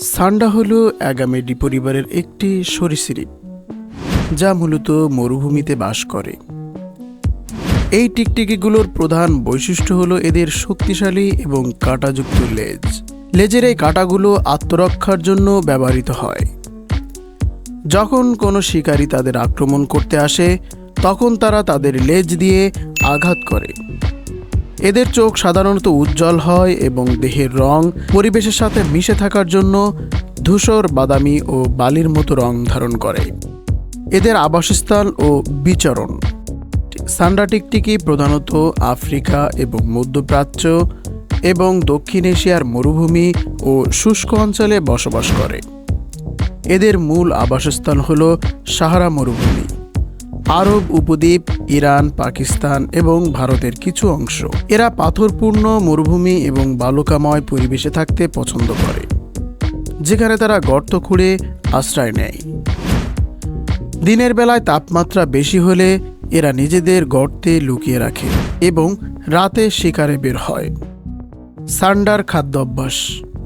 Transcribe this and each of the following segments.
সান্ডা হল অ্যাগামেডি পরিবারের একটি সরীসৃপ, যা মূলত মরুভূমিতে বাস করে। এই টিকটিকিগুলোর প্রধান বৈশিষ্ট্য হলো এদের শক্তিশালী এবং কাঁটাযুক্ত লেজ। লেজের এই কাঁটাগুলো আত্মরক্ষার জন্য ব্যবহৃত হয়। যখন কোনো শিকারী তাদের আক্রমণ করতে আসে, তখন তারা তাদের লেজ দিয়ে আঘাত করে। এদের চোখ সাধারণত উজ্জ্বল হয় এবং দেহের রং পরিবেশের সাথে মিশে থাকার জন্য ধূসর, বাদামি ও বালির মতো রং ধারণ করে। এদের আবাসস্থল ও বিচরণ। সান্ডা টিকটিকি প্রধানত আফ্রিকা এবং মধ্যপ্রাচ্য এবং দক্ষিণ এশিয়ার মরুভূমি ও শুষ্ক অঞ্চলে বসবাস করে। এদের মূল আবাসস্থল হল সাহারা মরুভূমি। আরব উপদ্বীপ, ইরান, পাকিস্তান এবং ভারতের কিছু অংশ। এরা পাথরপূর্ণ, মরুভূমি এবং বালুকাময় পরিবেশে থাকতে পছন্দ করে, যেখানে তারা গর্ত খুঁড়ে আশ্রয় নেয়। দিনের বেলায় তাপমাত্রা বেশি হলে এরা নিজেদের গর্তে লুকিয়ে রাখে এবং রাতে শিকারে বের হয়। সান্ডার খাদ্য অভ্যাস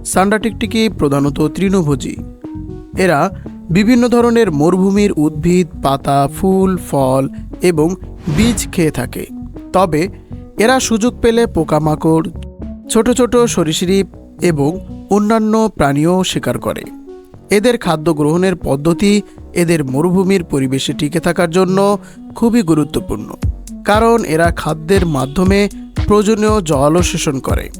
সান্ডা টিকটিকি প্রধানত তৃণভোজী। এরা বিভিন্ন ধরনের মরুভূমির উদ্ভিদ, পাতা, ফুল, ফল এবং বীজ খেয়ে থাকে। তবে এরা সুযোগ পেলে পোকামাকড়, ছোট ছোট সরীসৃপ এবং অন্যান্য প্রাণীও শিকার করে। এদের খাদ্য গ্রহণের পদ্ধতি এদের মরুভূমির পরিবেশে টিকে থাকার জন্য খুবই গুরুত্বপূর্ণ। কারণ এরা খাদ্যের মাধ্যমে প্রয়োজনীয় জলও শোষণ করে।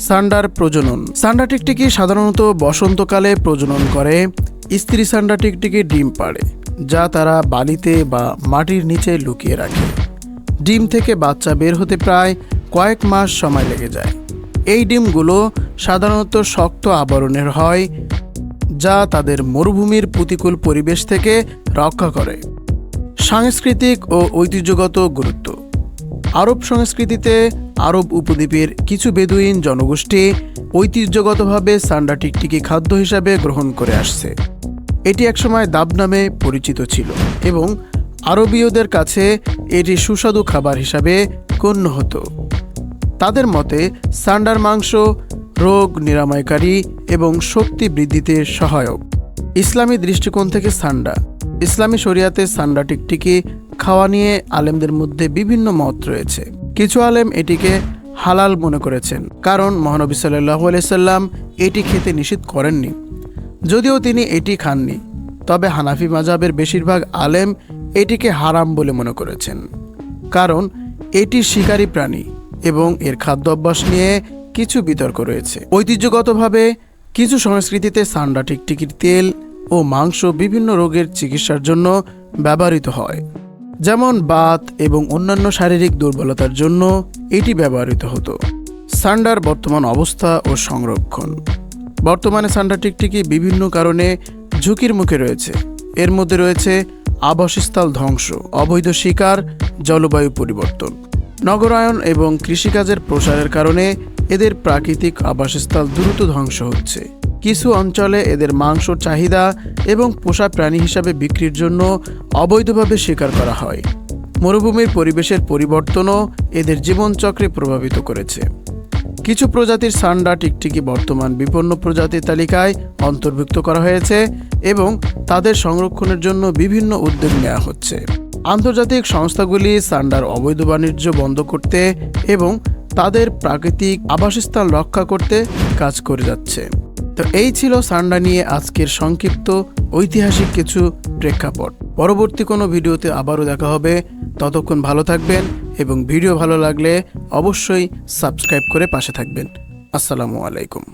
সান্ডার প্রজনন। সান্ডা টিকটিকি সাধারণত বসন্তকালে প্রজনন করে। স্ত্রী সান্ডা টিকটিকি ডিম পাড়ে, যা তারা বালিতে বা মাটির নিচে লুকিয়ে রাখে। ডিম থেকে বাচ্চা বের হতে প্রায় কয়েক মাস সময় লেগে যায়। এই ডিমগুলো সাধারণত শক্ত আবরণের হয়, যা তাদের মরুভূমির প্রতিকূল পরিবেশ থেকে রক্ষা করে। সাংস্কৃতিক ও ঐতিহ্যগত গুরুত্ব। আরব সংস্কৃতিতে আরব উপদ্বীপের কিছু বেদুইন জনগোষ্ঠী ঐতিহ্যগতভাবে সান্ডা টিকটিকি খাদ্য হিসাবে গ্রহণ করে আসছে। এটি একসময় দাব নামে পরিচিত ছিল এবং আরবীয়দের কাছে এটি সুস্বাদু খাবার হিসাবে গণ্য হতো। তাদের মতে, সান্ডার মাংস রোগ নিরাময়কারী এবং শক্তি বৃদ্ধিতে সহায়ক। ইসলামী দৃষ্টিকোণ থেকে সান্ডা। ইসলামী শরিয়াতে সান্ডা টিকটিকি খাওয়া নিয়ে আলেমদের মধ্যে বিভিন্ন মত রয়েছে। কিছু আলেম এটিকে হালাল মনে করেছেন, কারণ মহানবী সাল্লাহ সাল্লাম এটি খেতে নিষিদ্ধ করেননি। যদিও তিনি এটি খাননি, তবে হানাফি মাজাবের বেশিরভাগ আলেম এটিকে হারাম বলে মনে করেছেন। কারণ এটি শিকারী প্রাণী এবং এর খাদ্য অভ্যাস নিয়ে কিছু বিতর্ক রয়েছে। ঐতিহ্যগতভাবে কিছু সংস্কৃতিতে সান্ডা, টিকটিকির তেল ও মাংস বিভিন্ন রোগের চিকিৎসার জন্য ব্যবহৃত হয়। যেমন বাত এবং অন্যান্য শারীরিক দুর্বলতার জন্য এটি ব্যবহৃত হতো। সান্ডার বর্তমান অবস্থা ও সংরক্ষণ। বর্তমানে সান্ডা টিকটিকি বিভিন্ন কারণে ঝুঁকির মুখে রয়েছে। এর মধ্যে রয়েছে আবাসস্থল ধ্বংস, অবৈধ শিকার, জলবায়ু পরিবর্তন, নগরায়ন এবং কৃষিকাজের প্রসারের কারণে এদের প্রাকৃতিক আবাসস্থল দ্রুত ধ্বংস হচ্ছে। কিছু অঞ্চলে এদের মাংস চাহিদা এবং পোষা প্রাণী হিসাবে বিক্রির জন্য অবৈধভাবে শিকার করা হয়। মরুভূমির পরিবেশের পরিবর্তনও এদের জীবনচক্রে প্রভাবিত করেছে। কিছু প্রজাতির সান্ডা টিকটিকি বর্তমান বিপন্ন প্রজাতির তালিকায় অন্তর্ভুক্ত করা হয়েছে এবং তাদের সংরক্ষণের জন্য বিভিন্ন উদ্যোগ নেওয়া হচ্ছে। আন্তর্জাতিক সংস্থাগুলি সান্ডার অবৈধ বাণিজ্য বন্ধ করতে এবং তাদের প্রাকৃতিক আবাসস্থল রক্ষা করতে কাজ করে যাচ্ছে। তো এই ছিল সান্ডা নিয়ে আজকের সংক্ষিপ্ত ঐতিহাসিক কিছু প্রেক্ষাপট। পরবর্তী কোনো ভিডিওতে আবারও দেখা হবে। ততক্ষণ ভালো থাকবেন এবং ভিডিও ভালো লাগলে অবশ্যই সাবস্ক্রাইব করে পাশে থাকবেন। আসসালামু আলাইকুম।